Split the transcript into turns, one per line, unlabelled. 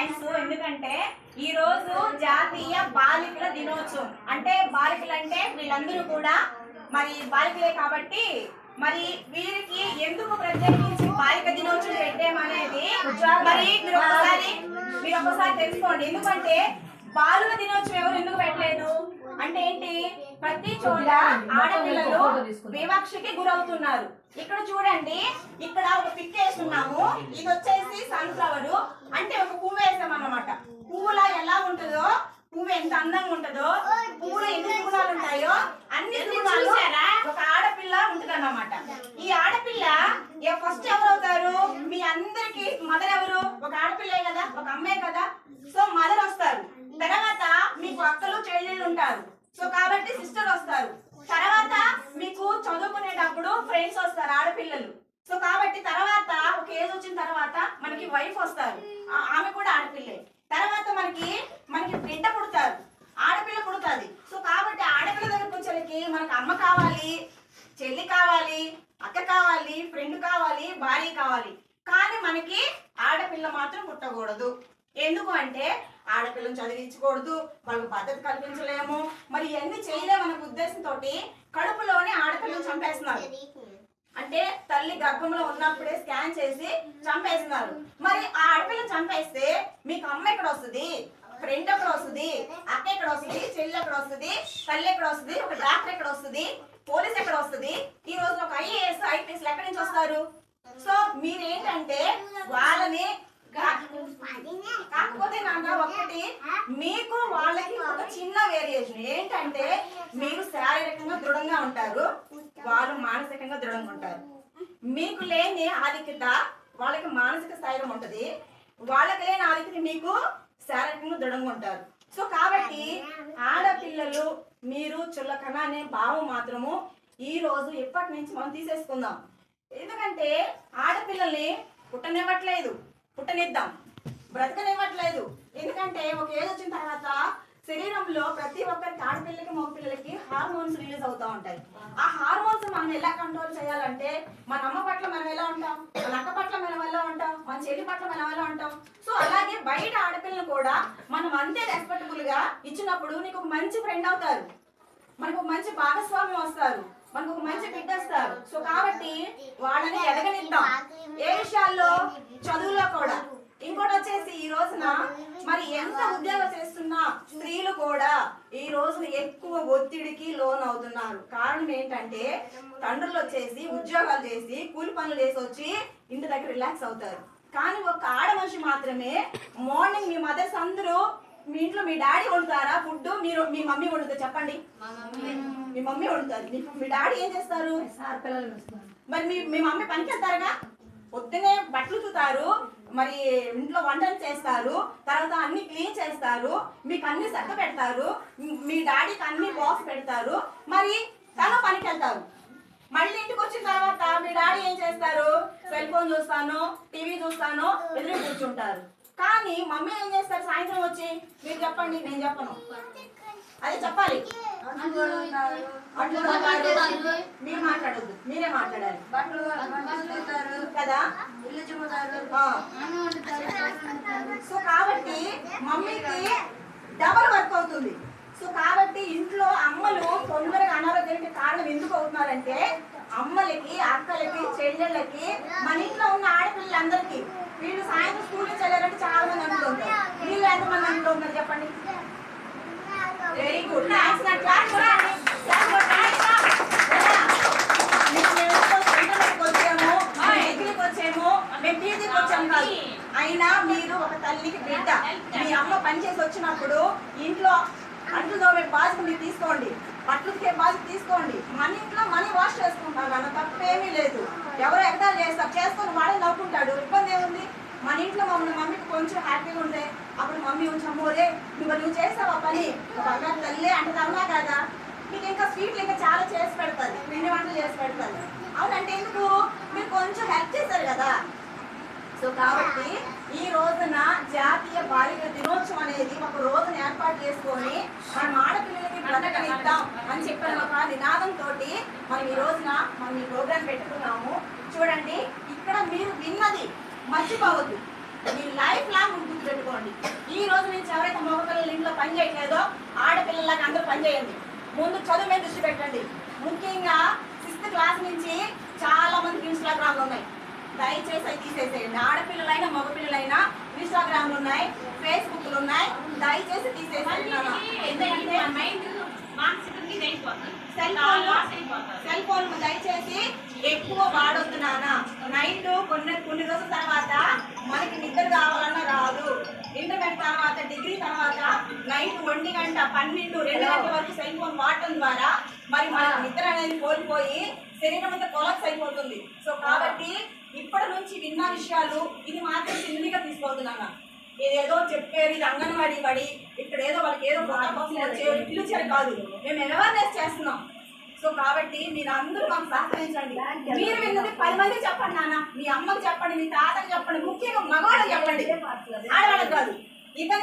Thanks ఎందుకంటే ఈ రోజు జాతీయ బాలికల దినోత్సవం. అంటే బాలికలు అంటే వీళ్ళందరూ కూడా మరి బాలికలే కాబట్టి మరి వీరికి ఎందుకు ప్రత్యేకించి బాలిక దినోత్సవం పెట్టామనేది మరి మీరు ఒకసారి మీరు ఒకసారి తెలుసుకోండి. ఎందుకంటే బాలుల దినోత్సవం ఎవరు ఎందుకు పెట్టలేదు? అంటే ఏంటి? ప్రతి చోట ఆడపిల్లలు వివక్షకి గురవుతున్నారు. ఇక్కడ చూడండి ఇక్కడ ఒక పిక్ వేస్తున్నాము. ఇది వచ్చేసి సన్ఫ్లవర్ అంటే ఒక పువ్వు వేసాం అన్నమాట. పువ్వులా ఎలా ఉంటుందో పువ్వు ఎంత అందంగా ఉంటుందో పువ్వులో ఎన్ని గుణాలు ఉంటాయో అన్ని గుణాలు ఒక ఆడపిల్ల ఉంటుంది అన్నమాట ఈ ఆడపిల్ల ఫస్ట్ ఎవరు అవుతారు మీ అందరికి మదర్ ఎవరు? ఒక ఆడపిల్లే కదా? ఒక అమ్మే కదా సో మదర్ వస్తారు తర్వాత మీకు అక్కలు వస్తారు. సో కాబట్టి సిస్టర్ వస్తారు. తర్వాత మీకు చదువుకునేటప్పుడు ఫ్రెండ్స్ వస్తారు ఆడపిల్లలు. సో కాబట్టి తర్వాత ఒక ఏజ్ వచ్చిన తర్వాత మనకి వైఫ్ వస్తారు. ఆమె కూడా ఆడపిల్లే. తర్వాత మనకి మనకి బిడ్డ పుడతారు. ఆడపిల్ల పుడుతుంది. సో కాబట్టి ఆడపిల్ల దగ్గరకు వచ్చేకి మనకు అమ్మ కావాలి చెల్లి కావాలి అక్క కావాలి ఫ్రెండ్ కావాలి భార్య కావాలి. కానీ మనకి ఆడపిల్ల మాత్రం పుట్టకూడదు. ఎందుకు అంటే ఆడపిల్లని చదివించకూడదు వాళ్ళకి భద్రత కల్పించలేము. మరి ఇవన్నీ చేయలేము అనే ఉద్దేశంతో కడుపులోనే ఆడపిల్లని చంపేస్తున్నారు. అంటే తల్లి గర్భంలో ఉన్నప్పుడే స్కాన్ చేసి చంపేస్తున్నారు. మరి ఆ ఆడపిల్లని చంపేస్తే మీకు అమ్మ ఎక్కడ వస్తుంది? ఫ్రెండ్ ఎక్కడ వస్తుంది? అక్క ఎక్కడ వస్తుంది? చెల్లి ఎక్కడ వస్తుంది? తల్లి ఎక్కడ వస్తుంది? ఒక డాక్టర్ ఎక్కడ వస్తుంది? పోలీస్ ఎక్కడ వస్తుంది? ఈ రోజు ఒక ఐఏఎస్ ఐపీఎస్ ఎక్కడి నుంచి వస్తారు? సో మీరేంటంటే వాళ్ళని కాకపోతే నాన్న ఒకటి మీకు వాళ్ళకి ఒక చిన్న వేరియేషన్ ఏంటంటే మీరు శారీరకంగా దృఢంగా ఉంటారు. వాళ్ళు మానసికంగా దృఢంగా ఉంటారు. మీకు లేని ఆధిక్యత వాళ్ళకి మానసిక స్థైర్యం ఉంటది. వాళ్ళకి లేని ఆధిక్యత మీకు శారీరకంగా దృఢంగా ఉంటారు. సో కాబట్టి ఆడపిల్లలు మీరు చుల్లకన అనే భావం మాత్రము ఈ రోజు ఇప్పటి నుంచి మనం తీసేసుకుందాం. ఎందుకంటే ఆడపిల్లల్ని పుట్టనివ్వట్లేదు. పుట్టనిద్దాం. బ్రతకనివ్వట్లేదు. ఎందుకంటే ఒక ఏజ్ వచ్చిన తర్వాత శరీరంలో ప్రతి ఒక్కరికి ఆడపిల్లకి మగపిల్లలకి హార్మోన్స్ రిలీజ్ అవుతూ ఉంటాయి. ఆ హార్మోన్స్ మనం ఎలా కంట్రోల్ చేయాలంటే మన అమ్మ పట్ల మనం ఎలా ఉంటాం? మన అక్క పట్ల మనం ఎలా ఉంటాం? మన చెల్లి పట్ల మనం ఎలా ఉంటాం? సో అలాగే బయట ఆడపిల్లలు కూడా మనం అంతే రెస్పెక్టబుల్గా ఇచ్చినప్పుడు నీకు ఒక మంచి ఫ్రెండ్ అవుతారు. మనకు ఒక మంచి భాగస్వామ్యం వస్తారు. మనకు ఒక మంచి బిడ్డ వస్తారు. సో కాబట్టి వాళ్ళని ఎదగనిద్దాం. ఏ విషయాల్లో? చదువులో కూడా. ఇంకోటి వచ్చేసి ఈ రోజున మరి ఎంత ఉద్యోగం చేస్తున్న స్త్రీలు కూడా ఈ రోజున ఎక్కువ ఒత్తిడికి లోన్ అవుతున్నారు కారణం ఏంటంటే తండ్రులు వచ్చేసి ఉద్యోగాలు చేసి కూలి పనులు చేసి వచ్చి ఇంటి దగ్గర రిలాక్స్ అవుతారు. కానీ ఒక ఆడ మనిషి మాత్రమే మార్నింగ్ మీ మదర్స్ అందరూ మీ ఇంట్లో మీ డాడీ వండుతారా ఫుడ్ మీరు మీ మమ్మీ వండుతారు చెప్పండి. మీ మమ్మీ వండుతారు మీ డాడీ ఏం చేస్తారు? మరి మీ మీ మమ్మీ పనికి వెళ్తారుగా? పొద్దునే బట్టలు చుతారు మరి ఇంట్లో వంటలు చేస్తారు తర్వాత అన్ని క్లీన్ చేస్తారు మీకు అన్ని చక్క పెడతారు మీ- డాడీకి అన్ని బాక్స్ పెడతారు మరి తను పనికి వెళ్తారు మళ్ళీ ఇంటికి వచ్చిన తర్వాత మీ డాడీ ఏం చేస్తారు? సెల్ ఫోన్ చూస్తాను టీవీ చూస్తాను ఎదురు కూర్చుంటారు. కానీ మమ్మీ ఏం చేస్తారు సాయంత్రం వచ్చి? మీరు చెప్పండి నేను చెప్పను. అది చెప్పాలి. మీరు మాట్లాడొద్దు. మీరే మాట్లాడాలి. కదా? ఆ. సో కాబట్టి మమ్మీకి డబల్ వర్క్ అవుతుంది. సో కాబట్టి ఇంట్లో అమ్మలు తొందరగా అనారోగ్యానికి కారణం ఎందుకు అవుతున్నారంటే అమ్మలకి అక్కలకి చెల్లెళ్ళకి మన ఇంట్లో ఉన్న ఆడపిల్లలందరికీ వీళ్ళు సాయంత్రం స్కూల్ నుంచి వెళ్ళారంటే చాలా మంది అనుకుంటారు. వీళ్ళు ఎంతమంది అనుకుంటున్నారు చెప్పండి? వెరీ గుడ్ థ్యాంక్స్ నా క్లాస్ వచ్చాము కాదు అయినా మీరు ఒక తల్లికి బిడ్డ మీ అమ్మ పనిచేసి వచ్చినప్పుడు ఇంట్లో అంట్లు తోమే బాధ్యత మీరు తీసుకోండి బట్టలు ఉతికే బాధ్యత తీసుకోండి మన ఇంట్లో మనీ వాష్ చేసుకుంటారు అన్న తప్పేమీ లేదు ఎవరు ఎగదాలు చేస్తారు చేసుకొని వాడే నవ్వుకుంటాడు ఇబ్బంది ఏముంది మన ఇంట్లో మమ్మల్ని మమ్మీకి కొంచెం హ్యాపీగా ఉంటే అప్పుడు మమ్మీ కొంచెం మోరే నువ్వు నువ్వు చేసావా పని? ఒక బంగారు తల్లి అంటే కదా. మీకు ఇంకా స్వీట్లు ఇంకా చాలా చేసి పెడతాది నేను వంటలు చేసి పెడతాది అవునంటే ఎందుకు? మీరు కొంచెం హెల్ప్ చేశారు కదా. సో కాబట్టి ఈ రోజున జాతీయ బాలిక దినోత్సవం అనేది ఒక రోజున ఏర్పాటు చేసుకొని మనం ఆడపిల్లలకి బ్రతకనిద్దాం అని చెప్పిన ఒక నినాదంతో మనం ఈ రోజున మనం ఈ ప్రోగ్రాం పెట్టుకున్నాము. చూడండి ఇక్కడ మీరు విన్నది మర్చిపోవద్దు. మీ లైఫ్ లాంగ్ గుర్తుపెట్టుకోండి పని చేయట్లేదో ఆడపిల్లలాగా అందరూ పని చేయండి. ముందు చదువు మీద దృష్టి పెట్టండి. ముఖ్యంగా సిక్స్త్ క్లాస్ నుంచి చాలా మందికి ఇన్స్టాగ్రామ్లు ఉన్నాయి. దయచేసి అవి తీసేసేయండి. ఆడపిల్లలైనా మగపిల్లలైనా ఇన్స్టాగ్రామ్లు ఉన్నాయి ఫేస్బుక్లు ఉన్నాయి. దయచేసి తీసేసేయండి. సెల్ ఫోన్ సెల్ ఫోన్ దయచేసి ఎక్కువ వాడొద్దు నాన్న. నైట్ కొన్ని కొన్ని రోజుల తర్వాత మనకి నిద్ర కావాలన్నా రాదు ఇంటర్మీడియట్ తర్వాత డిగ్రీ తర్వాత నైట్ ఒంటి గంట పన్నెండు రెండు గంటల వరకు సెల్ ఫోన్ వాడటం ద్వారా మరి మనకి నిద్ర అనేది కోల్పోయి శరీరం అంతా కొలప్స్ అయిపోతుంది. సో కాబట్టి ఇప్పటి నుంచి విన్న విషయాలు ఇది మాత్రం చిన్నగా తీసుకోవద్దున్నాను ఇదేదో చెప్పేది ఇది అంగన్వాడీ పడి ఇక్కడ ఏదో వాళ్ళకి ఏదో పక్షులు వచ్చే పిలిచారు కాదు. మేము అవేర్నెస్ చేస్తున్నాం. సో కాబట్టి మీరు అందరూ మాకు సహకరించండి. మీరు విన్నది పది మంది చెప్పండి నాన్న. మీ అమ్మకి చెప్పండి మీ తాతకి చెప్పండి ముఖ్యంగా మగవాళ్ళకి చెప్పండి. ఆడవాళ్ళకి కాదు. ఇతని